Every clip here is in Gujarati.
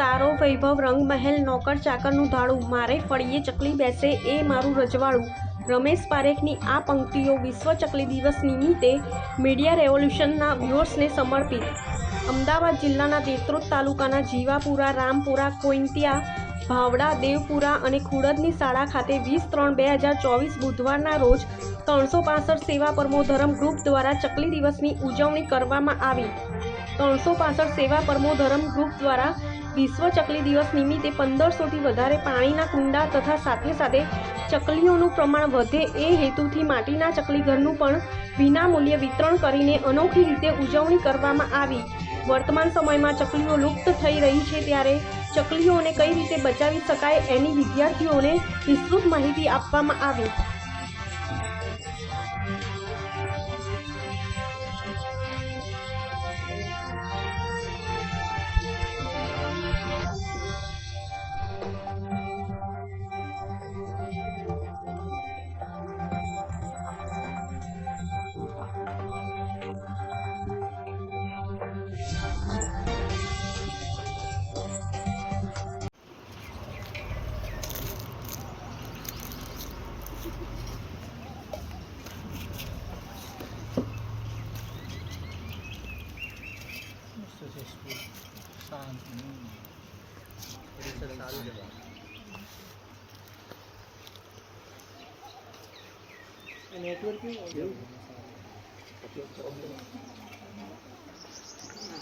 વૈભવ રંગમહેલ નોકર ચાકરનું ધાડું. મારે ફળીએ ચકલી બેસે, એ મારું રજવાડું. રમેશ પારેખની આ પંક્તિઓ વિશ્વ ચકલી દિવસ નિમિત્તે મીડિયા રેવોલ્યુશનના વ્યુઅર્સને સમર્પિત. અમદાવાદ જિલ્લાના દેત્રોદ તાલુકાના જીવાપુરા, રામપુરા, કોઈંતિયા, ભાવડા, દેવપુરા અને ખુડદની શાળા ખાતે વીસ ત્રણ બે હજાર ચોવીસ બુધવારના રોજ ત્રણસો પાસઠ સેવા પરમો ધર્મ ગ્રુપ દ્વારા ચકલી દિવસની ઉજવણી કરવામાં આવી. ત્રણસો પાસઠ સેવા પરમો ધર્મ ગ્રુપ દ્વારા વિશ્વ ચકલી દિવસ નિમિત્તે પંદરસોથી વધારે પાણીના કુંડા તથા સાથે સાથે ચકલીઓનું પ્રમાણ વધે એ હેતુથી માટીના ચકલી ઘરનું પણ વિના મૂલ્યે વિતરણ કરીને અનોખી રીતે ઉજવણી કરવામાં આવી. વર્તમાન સમયમાં ચકલીઓ લુપ્ત થઈ રહી છે ત્યારે ચકલીઓને કઈ રીતે બચાવી શકાય એની વિદ્યાર્થીઓને વિસ્તૃત માહિતી આપવામાં આવી.「ありがとうございます」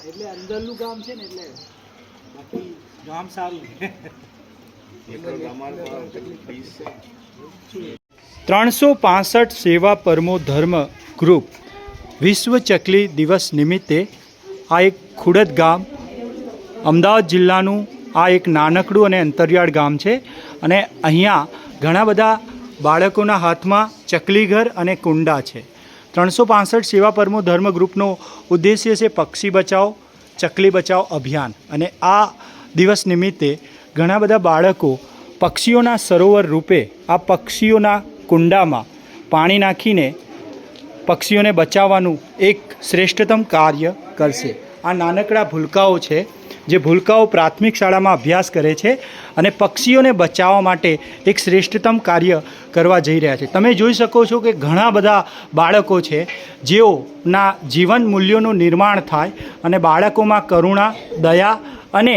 એટલે અંદરનું ગામ છે ને એટલે બાકી ગામ સારું ત્રણસો પાસઠ સેવા પરમો ધર્મ ગ્રુપ વિશ્વ ચકલી દિવસ નિમિત્તે આ એક ખુડદ ગામ અમદાવાદ જિલ્લાનું આ એક નાનકડું અને અંતરિયાળ ગામ છે અને અહીંયા ઘણા બધા બાળકોના હાથમાં ચકલીઘર અને કુંડા છે. ત્રણસો પાસઠ સેવા પરમો ધર્મ ગ્રુપનો ઉદ્દેશ્ય છે પક્ષી બચાવ, ચકલી બચાવ અભિયાન. અને આ દિવસ નિમિત્તે ઘણા બધા બાળકો પક્ષીઓના સરોવર રૂપે આ પક્ષીઓના કુંડામાં પાણી નાખીને પક્ષીઓને બચાવવાનું એક શ્રેષ્ઠતમ કાર્ય કરશે. આ નાનકડા ભૂલકાઓ છે જે ભૂલકાઓ પ્રાથમિક શાળામાં અભ્યાસ કરે છે અને પક્ષીઓને બચાવવા માટે એક શ્રેષ્ઠતમ કાર્ય કરવા જઈ રહ્યા છે. તમે જોઈ શકો છો કે ઘણા બધા બાળકો છે, જેઓના જીવન મૂલ્યોનું નિર્માણ થાય અને બાળકોમાં કરુણા, દયા અને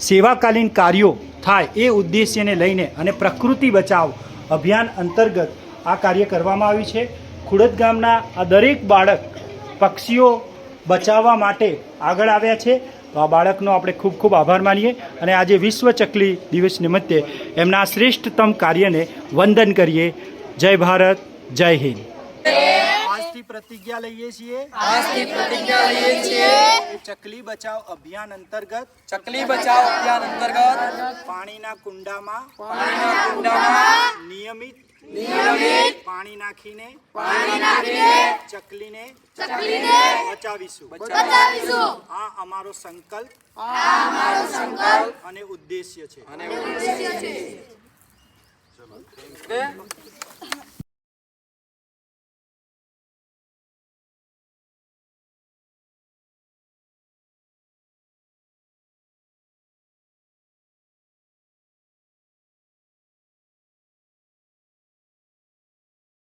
સેવાકાલીન કાર્યો થાય એ ઉદ્દેશ્યને લઈને અને પ્રકૃતિ બચાવ અભિયાન અંતર્ગત આ કાર્ય કરવામાં આવ્યું છે. ખુડદ ગામના આ દરેક બાળક પક્ષીઓ બચાવવા માટે આગળ આવ્યા છે. તો આ બાળકનો આપણે ખૂબ ખૂબ આભાર માનીએ અને આજે વિશ્વ ચકલી દિવસ નિમિત્તે એમના શ્રેષ્ઠતમ કાર્યને વંદન કરીએ. જય ભારત જય હિન્દ. આજથી પ્રતિજ્ઞા લઈએ છીએ. આજથી પ્રતિજ્ઞા લઈએ છીએ. ચકલી બચાવ અભિયાન અંતર્ગત ચકલી બચાવ અભિયાન અંતર્ગત પાણીના કુંડામાં પાણીના કુંડામાં નિયમિત નિયમિત પાણી નાખીને પાણી નાખીને ચકલીને ચકલીને બચાવીશું. બચાવીશું. આ અમારો સંકલ્પ આ અમારો સંકલ્પ અને ઉદ્દેશ્ય છે. અને ઉદ્દેશ્ય છે. ઓકે